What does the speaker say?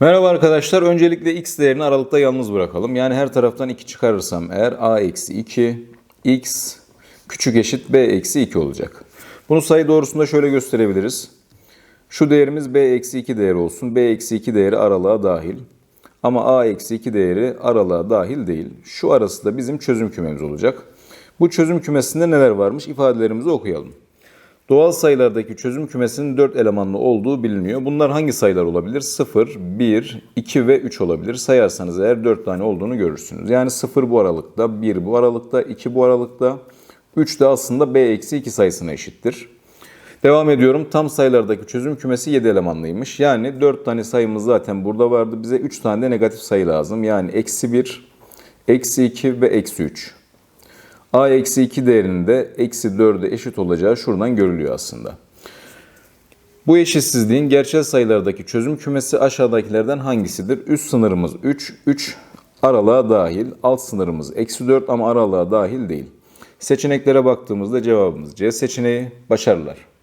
Merhaba arkadaşlar. Öncelikle x değerini aralıkta yalnız bırakalım. Yani her taraftan 2 çıkarırsam eğer a eksi 2 x küçük eşit b eksi 2 olacak. Bunu sayı doğrusunda şöyle gösterebiliriz. Şu değerimiz b eksi 2 değeri olsun. b eksi 2 değeri aralığa dahil. Ama a eksi 2 değeri aralığa dahil değil. Şu arası da bizim çözüm kümemiz olacak. Bu çözüm kümesinde neler varmış ifadelerimizi okuyalım. Doğal sayılardaki çözüm kümesinin 4 elemanlı olduğu biliniyor. Bunlar hangi sayılar olabilir? 0, 1, 2 ve 3 olabilir. Sayarsanız eğer 4 tane olduğunu görürsünüz. Yani 0 bu aralıkta, 1 bu aralıkta, 2 bu aralıkta, 3 de aslında b eksi 2 sayısına eşittir. Devam ediyorum. Tam sayılardaki çözüm kümesi 7 elemanlıymış. Yani 4 tane sayımız zaten burada vardı. Bize 3 tane de negatif sayı lazım. Yani eksi 1, eksi 2 ve eksi 3. a eksi 2 değerinde eksi 4'e eşit olacağı şuradan görülüyor aslında. Bu eşitsizliğin gerçel sayılardaki çözüm kümesi aşağıdakilerden hangisidir? Üst sınırımız 3, 3 aralığa dahil. Alt sınırımız eksi 4 ama aralığa dahil değil. Seçeneklere baktığımızda cevabımız C seçeneği. Başarılar.